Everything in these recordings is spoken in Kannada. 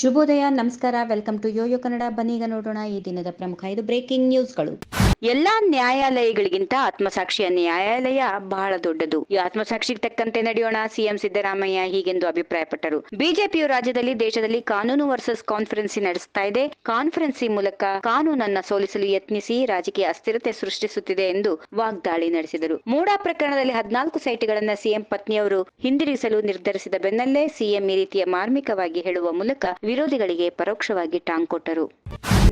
ಶುಭೋದಯ, ನಮಸ್ಕಾರ. ವೆಲ್ಕಮ್ ಟು ಯೋಯೋ ಕನ್ನಡ ಬನ್ನೀಗ ನೋಡೋಣ ಈ ದಿನದ ಪ್ರಮುಖ ಐದು ಬ್ರೇಕಿಂಗ್ ನ್ಯೂಸ್ಗಳು ಎಲ್ಲಾ ನ್ಯಾಯಾಲಯಗಳಿಗಿಂತ ಆತ್ಮಸಾಕ್ಷಿಯ ನ್ಯಾಯಾಲಯ ಬಹಳ ದೊಡ್ಡದು. ಈ ಆತ್ಮಸಾಕ್ಷಿಗೆ ತಕ್ಕಂತೆ ನಡೆಯೋಣ. ಸಿಎಂ ಸಿದ್ದರಾಮಯ್ಯ ಹೀಗೆಂದು ಅಭಿಪ್ರಾಯಪಟ್ಟರು. ಬಿಜೆಪಿಯು ರಾಜ್ಯದಲ್ಲಿ ದೇಶದಲ್ಲಿ ಕಾನೂನು ವರ್ಸಸ್ ಕಾನ್ಫರೆನ್ಸಿ ನಡೆಸ್ತಾ ಇದೆ. ಕಾನ್ಫರೆನ್ಸಿ ಮೂಲಕ ಕಾನೂನನ್ನ ಸೋಲಿಸಲು ಯತ್ನಿಸಿ ರಾಜಕೀಯ ಅಸ್ಥಿರತೆ ಸೃಷ್ಟಿಸುತ್ತಿದೆ ಎಂದು ವಾಗ್ದಾಳಿ ನಡೆಸಿದರು. ಮೂಡಾ ಪ್ರಕರಣದಲ್ಲಿ ಹದಿನಾಲ್ಕು ಸೈಟ್ಗಳನ್ನ ಸಿಎಂ ಪತ್ನಿಯವರು ಹಿಂದಿರುಗಿಸಲು ನಿರ್ಧರಿಸಿದ ಬೆನ್ನಲ್ಲೇ ಸಿಎಂ ಈ ರೀತಿಯ ಮಾರ್ಮಿಕವಾಗಿ ಹೇಳುವ ಮೂಲಕ ವಿರೋಧಿಗಳಿಗೆ ಪರೋಕ್ಷವಾಗಿ ಟಾಂಗ್ ಕೊಟ್ಟರು.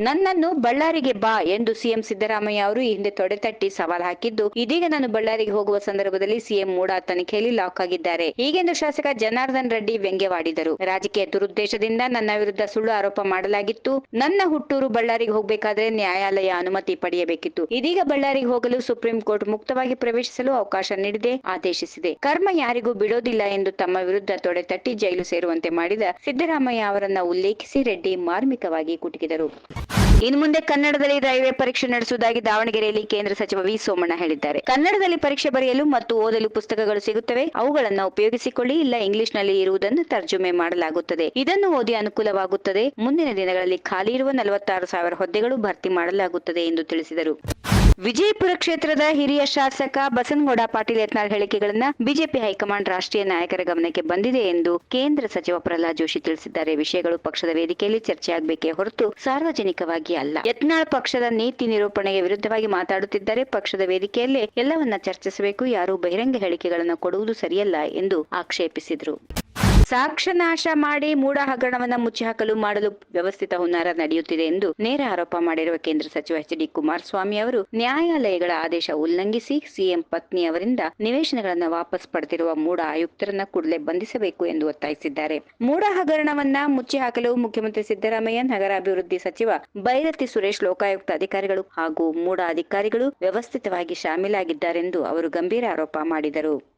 ನನ್ನನ್ನು ಬಳ್ಳಾರಿಗೆ ಬಾ ಎಂದು ಸಿಎಂ ಸಿದ್ದರಾಮಯ್ಯ ಅವರು ಈ ಹಿಂದೆ ತೊಡೆತಟ್ಟಿ ಸವಾಲ್ ಹಾಕಿದ್ದು, ಇದೀಗ ನಾನು ಬಳ್ಳಾರಿಗೆ ಹೋಗುವ ಸಂದರ್ಭದಲ್ಲಿ ಸಿಎಂ ಮೂಡಾ ತನಿಖೆಯಲ್ಲಿ ಲಾಕ್ ಆಗಿದ್ದಾರೆ. ಹೀಗೆಂದು ಶಾಸಕ ಜನಾರ್ದನ್ ರೆಡ್ಡಿ ವ್ಯಂಗ್ಯವಾಡಿದರು. ರಾಜಕೀಯ ದುರುದ್ದೇಶದಿಂದ ನನ್ನ ವಿರುದ್ಧ ಸುಳ್ಳು ಆರೋಪ ಮಾಡಲಾಗಿತ್ತು. ನನ್ನ ಹುಟ್ಟೂರು ಬಳ್ಳಾರಿಗೆ ಹೋಗಬೇಕಾದ್ರೆ ನ್ಯಾಯಾಲಯ ಅನುಮತಿ ಪಡೆಯಬೇಕಿತ್ತು. ಇದೀಗ ಬಳ್ಳಾರಿಗೆ ಹೋಗಲು ಸುಪ್ರೀಂ ಕೋರ್ಟ್ ಮುಕ್ತವಾಗಿ ಪ್ರವೇಶಿಸಲು ಅವಕಾಶ ನೀಡಿದೆ, ಆದೇಶಿಸಿದೆ. ಕರ್ಮ ಯಾರಿಗೂ ಬಿಡೋದಿಲ್ಲ ಎಂದು ತಮ್ಮ ವಿರುದ್ಧ ತೊಡೆತಟ್ಟಿ ಜೈಲು ಸೇರುವಂತೆ ಮಾಡಿದ ಸಿದ್ದರಾಮಯ್ಯ ಅವರನ್ನ ಉಲ್ಲೇಖಿಸಿ ರೆಡ್ಡಿ ಮಾರ್ಮಿಕವಾಗಿ ಕುಟುಕಿದರು. ಇನ್ನು ಮುಂದೆ ಕನ್ನಡದಲ್ಲಿ ರೈಲ್ವೆ ಪರೀಕ್ಷೆ ನಡೆಸುವುದಾಗಿ ದಾವಣಗೆರೆಯಲ್ಲಿ ಕೇಂದ್ರ ಸಚಿವ ವಿ ಸೋಮಣ್ಣ ಹೇಳಿದ್ದಾರೆ. ಕನ್ನಡದಲ್ಲಿ ಪರೀಕ್ಷೆ ಬರೆಯಲು ಮತ್ತು ಓದಲು ಪುಸ್ತಕಗಳು ಸಿಗುತ್ತವೆ. ಅವುಗಳನ್ನು ಉಪಯೋಗಿಸಿಕೊಳ್ಳಿ, ಇಲ್ಲ ಇಂಗ್ಲಿಷ್ನಲ್ಲಿ ಇರುವುದನ್ನು ತರ್ಜುಮೆ ಮಾಡಲಾಗುತ್ತದೆ. ಇದನ್ನು ಓದಿ ಅನುಕೂಲವಾಗುತ್ತದೆ. ಮುಂದಿನ ದಿನಗಳಲ್ಲಿ ಖಾಲಿ ಇರುವ ನಲವತ್ತಾರು ಸಾವಿರ ಹುದ್ದೆಗಳು ಭರ್ತಿ ಮಾಡಲಾಗುತ್ತದೆ ಎಂದು ತಿಳಿಸಿದರು. ವಿಜಯಪುರ ಕ್ಷೇತ್ರದ ಹಿರಿಯ ಶಾಸಕ ಬಸನಗೌಡ ಪಾಟೀಲ್ ಯತ್ನಾಳ್ ಹೇಳಿಕೆಗಳನ್ನ ಬಿಜೆಪಿ ಹೈಕಮಾಂಡ್ ರಾಷ್ಟ್ರೀಯ ನಾಯಕರ ಗಮನಕ್ಕೆ ಬಂದಿದೆ ಎಂದು ಕೇಂದ್ರ ಸಚಿವ ಪ್ರಹ್ಲಾದ್ ಜೋಶಿ ತಿಳಿಸಿದ್ದಾರೆ. ವಿಷಯಗಳು ಪಕ್ಷದ ವೇದಿಕೆಯಲ್ಲಿ ಚರ್ಚೆಯಾಗಬೇಕೇ ಹೊರತು ಸಾರ್ವಜನಿಕವಾಗಿ ಅಲ್ಲ. ಯತ್ನಾಳ್ ಪಕ್ಷದ ನೀತಿ ನಿರೂಪಣೆಗೆ ವಿರುದ್ಧವಾಗಿ ಮಾತಾಡುತ್ತಿದ್ದಾರೆ ಪಕ್ಷದ ವೇದಿಕೆಯಲ್ಲೇ ಎಲ್ಲವನ್ನ ಚರ್ಚಿಸಬೇಕು, ಯಾರೂ ಬಹಿರಂಗ ಹೇಳಿಕೆಗಳನ್ನು ಕೊಡುವುದು ಸರಿಯಲ್ಲ ಎಂದು ಆಕ್ಷೇಪಿಸಿದರು. ಸಾಕ್ಷ್ಯನಾಶ ಮಾಡಿ ಮೂಡ ಹಗರಣವನ್ನ ಮುಚ್ಚಿಹಾಕಲು ಮಾಡಲು ವ್ಯವಸ್ಥಿತ ಹುನ್ನಾರ ನಡೆಯುತ್ತಿದೆ ಎಂದು ನೇರ ಆರೋಪ ಮಾಡಿರುವ ಕೇಂದ್ರ ಸಚಿವ ಎಚ್ ಡಿ ಕುಮಾರಸ್ವಾಮಿ ಅವರು ನ್ಯಾಯಾಲಯಗಳ ಆದೇಶ ಉಲ್ಲಂಘಿಸಿ ಸಿಎಂ ಪತ್ನಿ ಅವರಿಂದ ನಿವೇಶನಗಳನ್ನು ವಾಪಸ್ ಪಡೆದಿರುವ ಮೂಡ ಆಯುಕ್ತರನ್ನ ಕೂಡಲೇ ಬಂಧಿಸಬೇಕು ಎಂದು ಒತ್ತಾಯಿಸಿದ್ದಾರೆ. ಮೂಡ ಹಗರಣವನ್ನ ಮುಚ್ಚಿಹಾಕಲು ಮುಖ್ಯಮಂತ್ರಿ ಸಿದ್ದರಾಮಯ್ಯ ನಗರಾಭಿವೃದ್ಧಿ ಸಚಿವ ಬೈರತಿ ಸುರೇಶ್, ಲೋಕಾಯುಕ್ತ ಅಧಿಕಾರಿಗಳು ಹಾಗೂ ಮೂಡ ಅಧಿಕಾರಿಗಳು ವ್ಯವಸ್ಥಿತವಾಗಿ ಶಾಮೀಲಾಗಿದ್ದಾರೆಂದು ಅವರು ಗಂಭೀರ ಆರೋಪ ಮಾಡಿದರು.